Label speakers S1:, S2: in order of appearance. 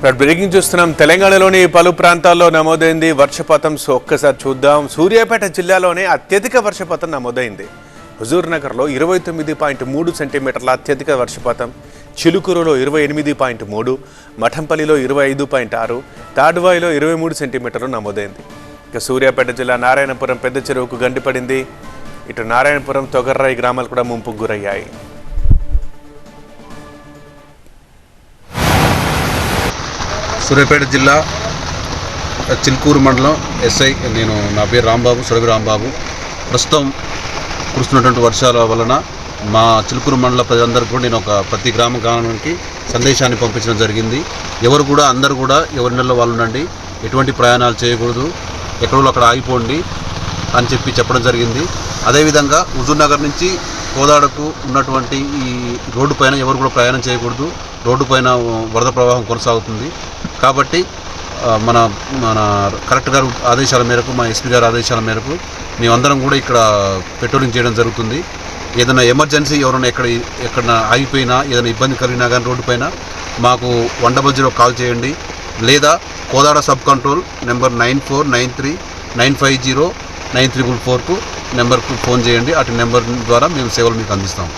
S1: ఇప్పుడు బ్రేకింగ్ చూస్తున్నాం. తెలంగాణలోని పలు ప్రాంతాల్లో నమోదైంది వర్షపాతం. సో ఒక్కసారి చూద్దాం. సూర్యాపేట జిల్లాలోనే అత్యధిక వర్షపాతం నమోదైంది. హుజూర్నగర్లో ఇరవై తొమ్మిది పాయింట్ మూడు సెంటీమీటర్ల అత్యధిక వర్షపాతం. చిలుకూరులో ఇరవై ఎనిమిది పాయింట్ మూడు. మఠంపల్లిలో ఇరవై ఐదు పాయింట్ ఆరు. తాడ్వాయిలో ఇరవై మూడు సెంటీమీటర్లు నమోదైంది. ఇక సూర్యాపేట జిల్లా నారాయణపురం పెద్ద చెరువుకు గండిపడింది. ఇటు నారాయణపురం తొగర్రాయి గ్రామాలు కూడా ముంపుకు గురయ్యాయి.
S2: సూర్యాపేట జిల్లా చిల్కూరు మండలం ఎస్ఐ నేను నా పేరు రాంబాబు సురభి రాంబాబు. ప్రస్తుతం కురుస్తున్నటువంటి వర్షాల వలన మా చిలుకూరు మండల ప్రజలందరికీ కూడా నేను ఒక ప్రతి గ్రామ గ్రామానికి సందేశాన్ని పంపించడం జరిగింది. ఎవరు కూడా అందరూ కూడా ఎవరి నెలలో వాళ్ళు ఉండండి ఎటువంటి ప్రయాణాలు చేయకూడదు ఎక్కడో అక్కడ ఆగిపోండి అని చెప్పి చెప్పడం జరిగింది. అదేవిధంగా హుజూర్ నగర్ నుంచి కోదాడకు ఉన్నటువంటి ఈ రోడ్డు పైన ఎవరు కూడా ప్రయాణం చేయకూడదు. రోడ్డు పైన వరద ప్రవాహం కొనసాగుతుంది. కాబట్టి మన మన కలెక్టర్ గారు ఆదేశాల మేరకు మా ఎస్పీ గారి ఆదేశాల మేరకు మేమందరం కూడా ఇక్కడ పెట్రోలింగ్ చేయడం జరుగుతుంది. ఏదైనా ఎమర్జెన్సీ ఎవరైనా ఎక్కడ ఎక్కడ ఆగిపోయినా ఏదైనా ఇబ్బంది కలిగినా కానీ రోడ్డు పైన మాకు వన్ డబల్ జీరో కాల్ చేయండి. లేదా Kodad sub control number nine four nine three nine five zero nine triple ఫోర్కు నెంబర్కు ఫోన్ చేయండి. అటు నెంబర్ ద్వారా మేము సేవలు మీకు అందిస్తాం.